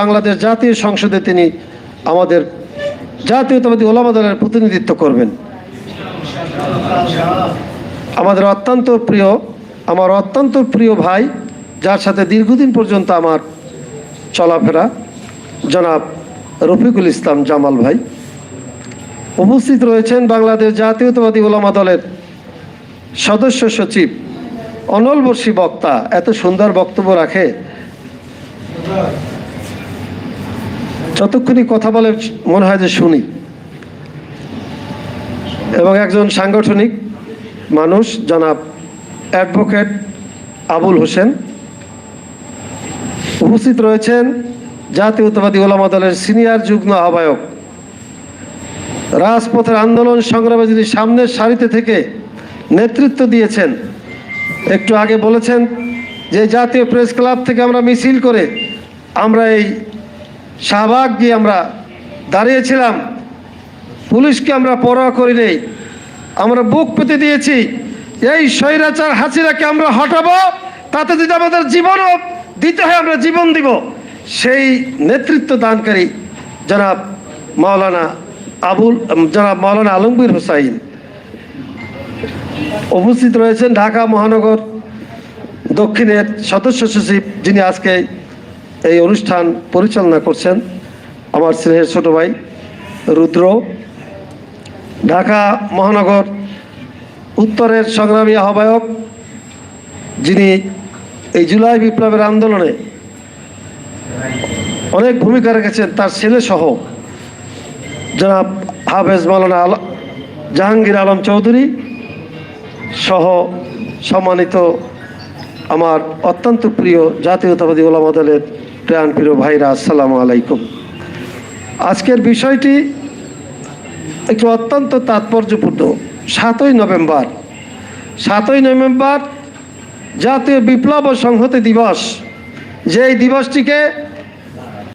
বাংলাদেশ জাতীয় সংসদে তিনি আমাদের জাতীয়তাবাদী ওলামা দলের প্রতিনিধিত্ব করবেন। আমাদের অত্যন্ত প্রিয়, আমার অত্যন্ত প্রিয় ভাই, যার সাথে দীর্ঘদিন পর্যন্ত আমার চলাফেরা, জনাব রফিকুল ইসলাম জামাল ভাই। উপস্থিত রয়েছেন বাংলাদেশ জাতীয়তাবাদী ওলামা দলের সদস্য সচিব, অনলবর্ষী বক্তা। এত সুন্দর বক্তব্য রাখে। যতক্ষণই কথা বলে, মনে হয় যে শুনি। এবং একজন সাংগঠনিক মানুষ, জনাব অ্যাডভোকেট আবুল হোসেন, উপস্থিত রয়েছেন জাতীয়তাবাদী ওলামা দলের সিনিয়র যুগ্ম আহ্বায়ক। রাজপথের আন্দোলন সংগ্রামে যিনি সামনের সারিতে থেকে নেতৃত্ব দিয়েছেন, একটু আগে বলেছেন যে, জাতীয় প্রেস ক্লাব থেকে আমরা মিছিল করে আমরা এই শাহবাগ গিয়ে আমরা দাঁড়িয়েছিলাম। পুলিশকে আমরা পরোয়া করি নেই আমরা বুক পেতে দিয়েছি। এই স্বৈরাচার হাসিরাকে আমরা হটাবো, তাতে যদি আমাদের জীবনও দিতে হয়, আমরা জীবন দিব। সেই নেতৃত্ব দানকারী জনাব মাওলানা আবুল, জনাব মাওলানা আলমগীর হোসাইন। উপস্থিত রয়েছেন ঢাকা মহানগর দক্ষিণের সদস্য সচিব, যিনি আজকে এই অনুষ্ঠান পরিচালনা করছেন আমার স্নেহের ছোট ভাই রুদ্র। ঢাকা মহানগর উত্তরের সংগ্রামী আহ্বায়ক যিনি এই জুলাই বিপ্লবের আন্দোলনে অনেক ভূমিকা রেখেছেন, তার ছেলে সহ জনাব হাফেজ মাওলানা আল জাহাঙ্গীর আলম চৌধুরী সহ সম্মানিত আমার অত্যন্ত প্রিয় জাতীয়তাবাদী ওলামা দলের প্রাণ প্রিয় ভাইরা, আসসালামু আলাইকুম। আজকের বিষয়টি একটু অত্যন্ত তাৎপর্যপূর্ণ। সাতই নভেম্বর। সাতই নভেম্বর জাতীয় বিপ্লব ও সংহতি দিবস। যে এই দিবসটিকে